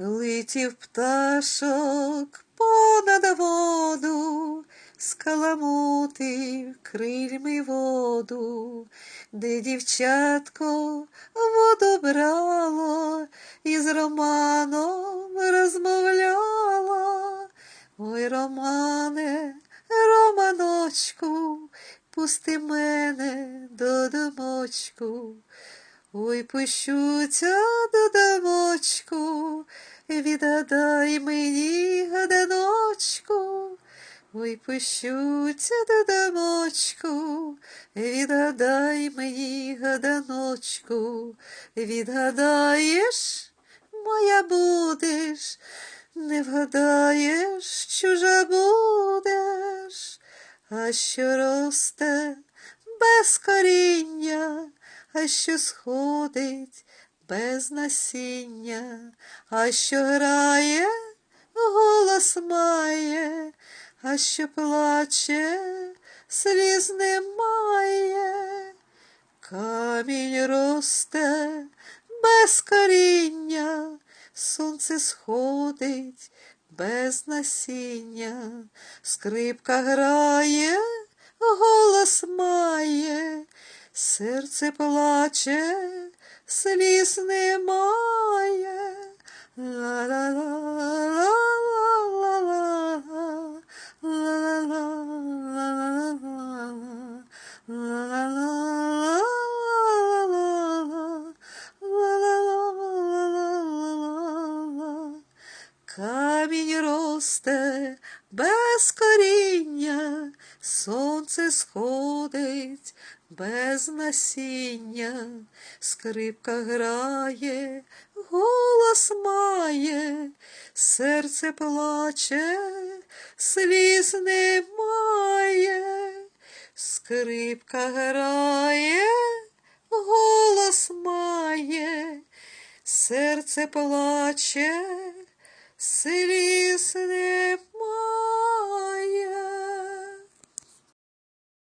летів пташок понад воду, скаламутив крильми воду, де дівчатко воду брало і з Романом розмовляла. Ой, Романе, Романочку, пусти мене до домочку. Ой, пущуся до домочку, відгадай мені гаданочку. Ой, пущуся до домочку, відгадай мені гаданочку, відгадаєш, моя будеш, не вгадаєш, чужа будеш, а що росте без коріння, а що сходить без насіння, а що грає, голос має, а що плаче, сліз немає. Камінь росте без коріння, сонце сходить без насіння, скрипка грає, голос має, серце плаче, сліз немає. Ла-ла-ла-ла-ла-ла. Камінь росте без коріння, сонце сходить без насіння, скрипка грає, голос має, серце плаче, сліз немає, скрипка грає, голос має, серце плаче, сліз немає.